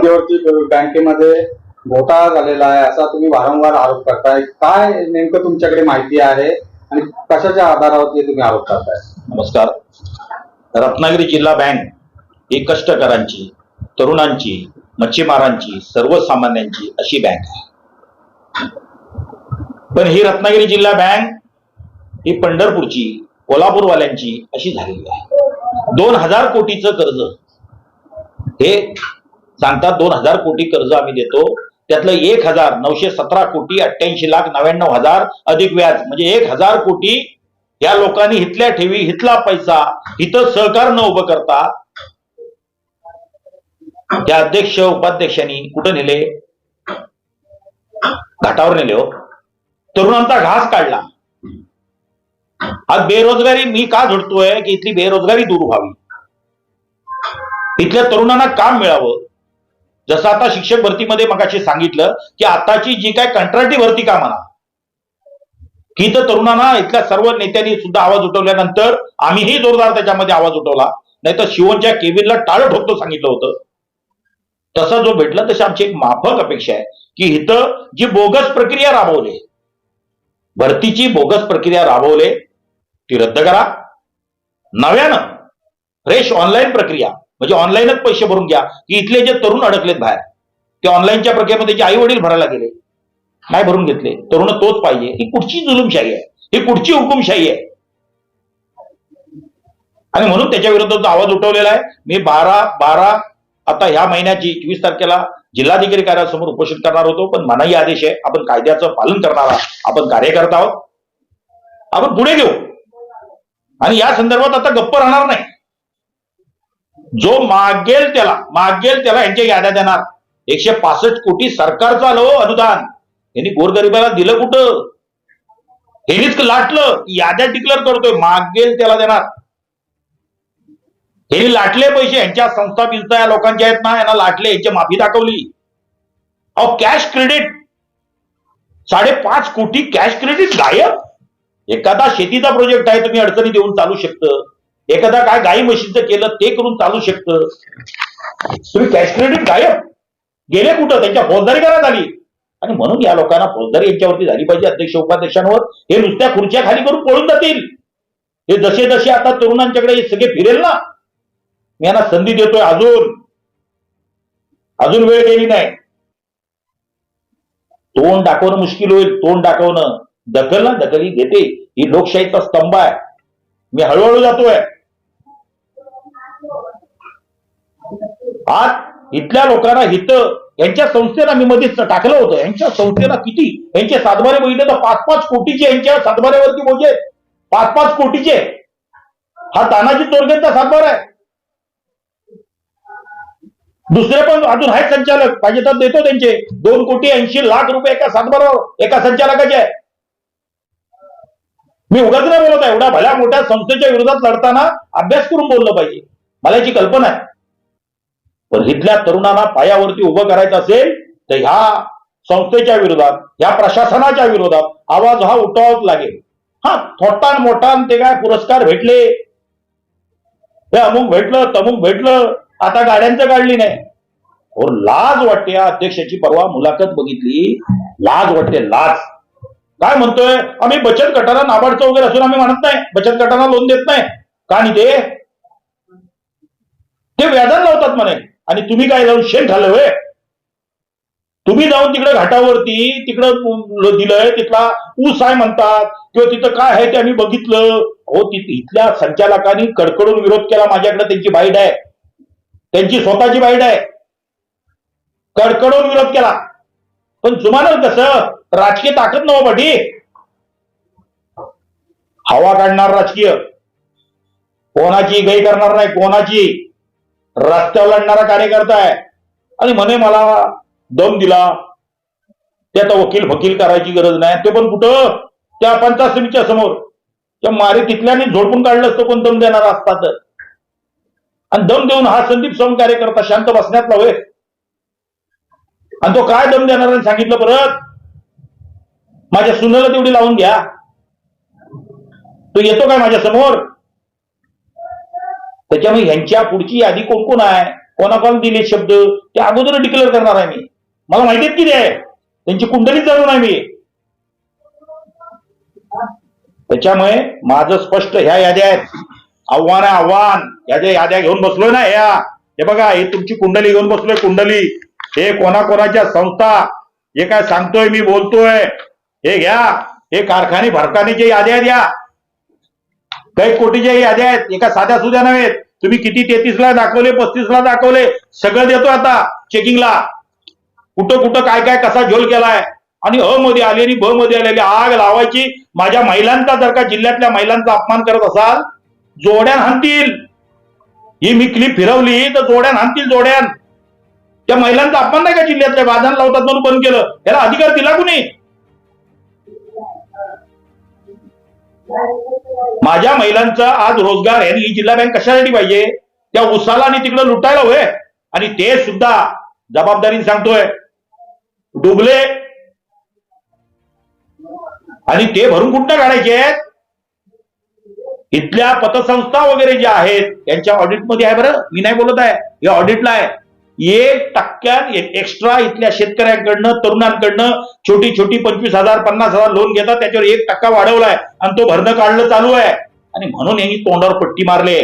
त्याच्यावरती बँकेमध्ये घोटाळा झालेला आहे असा तुम्ही वारंवार आरोप करताय. काय नेमकं तुमच्याकडे माहिती आहे आणि कशाच्या आधारावरती तुम्ही आरोप करताय? नमस्कार. रत्नागिरी जिल्हा बँक ही कष्टकरांची तरुणांची मच्छीमारांची सर्वसामान्यांची अशी बँक आहे. पण ही रत्नागिरी जिल्हा बँक ही पंढरपूरची कोल्हापूरवाल्यांची अशी झालेली आहे. दोन हजार कोटीचं कर्ज हे सांगतात दोन हजार कोटी कर्ज आम्ही देतो. त्यातलं एक हजार नऊशे सतरा कोटी अठ्ठ्याऐंशी लाख नव्याण्णव हजार अधिक व्याज. म्हणजे एक हजार कोटी या लोकांनी हितल्या ठेवी हितला पैसा इथं सहकार न उभं करता त्या अध्यक्ष उपाध्यक्षांनी कुठं नेले? घाटावर नेले हो. तरुणांचा घास काढला. आज बेरोजगारी मी का झुडतोय की इथली बेरोजगारी दूर व्हावी? इथल्या तरुणांना काम मिळावं. जसं आता शिक्षक भरतीमध्ये मगाशी सांगितलं की आताची जी काय कंत्राटी भरती का म्हणा की तर तरुणांना इथल्या सर्व नेत्यांनी सुद्धा आवाज उठवल्यानंतर आम्हीही जोरदार त्याच्यामध्ये आवाज उठवला. नाही तर शिवनच्या केबिनला टाळं ठोकतो सांगितलं होतं. तसा जो भेटला तशी आमची एक माफक अपेक्षा आहे की इथं जी बोगस प्रक्रिया राबवली भरतीची बोगस प्रक्रिया राबवले ती रद्द करा. नव्यानं फ्रेश ऑनलाईन प्रक्रिया. म्हणजे ऑनलाईनच पैसे भरून घ्या. की इथले जे तरुण अडकलेत बाहेर ते ऑनलाईनच्या प्रक्रियेमध्ये जे आई वडील भरायला गेले काय भरून घेतले. तरुण तोच पाहिजे. ही कुठची जुलुमशाही आहे? ही कुठची हुकुमशाही आहे? आणि म्हणून त्याच्या विरोधात आवाज उठवलेला आहे मी बारा बारा आता ह्या महिन्याची एकवीस तारखेला जिल्हाधिकारी कार्यालयासमोर उपोषण करणार होतो पण मनाई आदेश आहे. आपण कायद्याचं पालन करणारा आपण कार्यकर्ता आहोत. आपण पुढे घेऊ. आणि या संदर्भात आता गप्प राहणार नाही. जो मागेल त्याला मागेल त्याला यांच्या याद्या देणार. एकशे पासष्ट कोटी सरकारचं आलं हो अनुदान. यांनी गोरगरिबाला दिलं कुठं? हेच लाटलं याद्या डिक्लेअर करतोय मागेल त्याला देणार. हे लाटले पैसे यांच्या संस्था बिस्था या लोकांच्या आहेत ना यांना लाटले यांची माफी दाखवली. अहो कॅश क्रेडिट साडेपाच कोटी कॅश क्रेडिट गायब. एखादा शेतीचा प्रोजेक्ट आहे तुम्ही अडचणी देऊन चालू शकतं. एखादा काय गाई म्हशीचं केलं ते करून चालू शकतं. तुम्ही कॅश क्रेडिट गायब. गेले कुठं? त्यांच्या फौजदारी करण्यात आली. आणि म्हणून या लोकांना फौजदारी यांच्यावरती झाली पाहिजे. अध्यक्ष उपाध्यक्षांवर हे नुसत्या खुर्च्या खाली करून पळून जातील. हे जसे जसे आता तरुणांच्याकडे हे सगळे फिरेल ना मी यांना संधी देतोय अजून. अजून वेळ गेली नाही. तोंड दाखवणं मुश्किल होईल. तोंड दाखवणं. दखल ना दखल ही घेते. ही लोकशाहीचा स्तंभ आहे. मी हळूहळू जातोय. आज इथल्या लोकांना हित यांच्या संस्थेला मी मध्येच टाकलं होतं. यांच्या संस्थेला किती? यांचे सातबारे बघितले तर पाच पाच कोटीचे यांच्या सातबाऱ्यावरती बोजे आहेत. पाच पाच कोटीचे. हा तानाजी तोरगेंचा सातबार आहे. दुसरे पण अजून आहेत संचालक. पाहिजे तर देतो त्यांचे. दोन कोटी ऐंशी लाख रुपये एका सातबारावर एका संचालकाचे आहे मी उगाच नाही बोलत आहे. एवढ्या भल्या मोठ्या संस्थेच्या विरोधात लढताना अभ्यास करून बोललं पाहिजे. मला याची कल्पना आहे. पण इथल्या तरुणांना पायावरती उभं करायचं असेल तर ह्या संस्थेच्या विरोधात ह्या प्रशासनाच्या विरोधात आवाज हा उठावाच लागेल. हा थोटान मोठान ते काय पुरस्कार भेटले? हे अमुक भेटलं तमुक भेटलं आता गाड्यांचं काढली नाही. हो लाज वाटते या अध्यक्षाची परवा मुलाखत बघितली. लाज वाटते लाज. काय म्हणतोय? आम्ही बचत गटाला नाबार्डचं वगैरे असून आम्ही म्हणत नाही. बचत गटाला लोन देत नाही. का नाही ते? ते व्याजात लावतात म्हणे. आणि तुम्ही काय जाऊन शेण खाल्लं वय तुम्ही जाऊन तिकडे घाटावरती तिकडं दिलंय तिथला ऊस आहे म्हणतात किंवा तिथं काय आहे ते आम्ही बघितलं. हो तिथे इथल्या संचालकांनी कडकडून विरोध केला माझ्याकडे त्यांची बाईट आहे. त्यांची स्वतःची बाईट आहे. कडकडून विरोध केला. पण तुम्हाला कसं राजकीय ताकद नव पाठी हवा काढणार राजकीय. कोणाची गई करणार नाही कोणाची? रस्त्यावर लढणारा कार्यकर्ता आहे. आणि म्हणे मला दम दिला. ते आता वकील फकील करायची गरज नाही. ते पण कुठं? त्या पंचायत समितीच्या समोर. त्या मारे तिथल्याने झोडपून काढलं असतं कोण दम देणार असता तर आणि दम देऊन हा संदीप सोम कार्यकर्ता शांत बसण्यात लावे आणि तो काय दम देणार सांगितलं परत? माझ्या सुनेला तेवढी लावून घ्या. तो येतो काय माझ्यासमोर त्याच्यामुळे ह्यांच्या पुढची यादी कोण कोण आहे? कोणाकोणाला दिले शब्द? ते अगोदर डिक्लेअर करणार आहे मी. मला माहिती आहेत किती आहे? त्यांची कुंडलीच जाणून आहे मी. त्याच्यामुळे माझं स्पष्ट ह्या याद्या आहेत. आव्हान आहे आव्हान. या ज्या याद्या घेऊन बसलोय ना ह्या. हे बघा हे तुमची कुंडली घेऊन बसलोय कुंडली. हे कोणाकोणाच्या संस्था. हे काय सांगतोय मी बोलतोय. हे घ्या. हे कारखाने भरकानेचे याद्या द्या काही कोटीच्या याद्या आहेत एका साध्या सुद्या नव्हेत तुम्ही किती तेहतीसला दाखवले पस्तीसला दाखवले सगळं देतो आता चेकिंगला कुठं कुठं काय काय कसा झोल केलाय? आणि अ मध्ये आली आणि ब मध्ये आलेली आग लावायची. माझ्या महिलांचा जर का जिल्ह्यातल्या महिलांचा अपमान करत असाल जोड्यान हाणतील. ही मी क्लिप फिरवली तर जोड्यान हाणतील जोड्यान. त्या महिलांचा अपमान नाही का जिल्ह्यातल्या वादन लावतात म्हणून बंद केलं? याला अधिकार दिला कुणी? माझ्या महिलांचा आज रोजगार आहे ही जिल्हा बँक कशासाठी पाहिजे? त्या उसाला आणि तिकडे लुटायला होय आणि ते सुद्धा जबाबदारीने सांगतोय. डुबले. आणि ते भरून कुठं काढायचे? इथल्या पतसंस्था वगैरे ज्या आहेत त्यांच्या ऑडिटमध्ये आहे बरं. मी नाही बोलत आहे. हे ऑडिटला आहे. एक टक्क्यात एक्स्ट्रा इथल्या शेतकऱ्यांकडनं तरुणांकडनं छोटी छोटी पंचवीस हजार पन्नास हजार लोन घेतात. त्याच्यावर एक टक्का वाढवलाय आणि तो भरणं काढणं चालू आहे. आणि म्हणून यांनी तोंडावर पट्टी मारले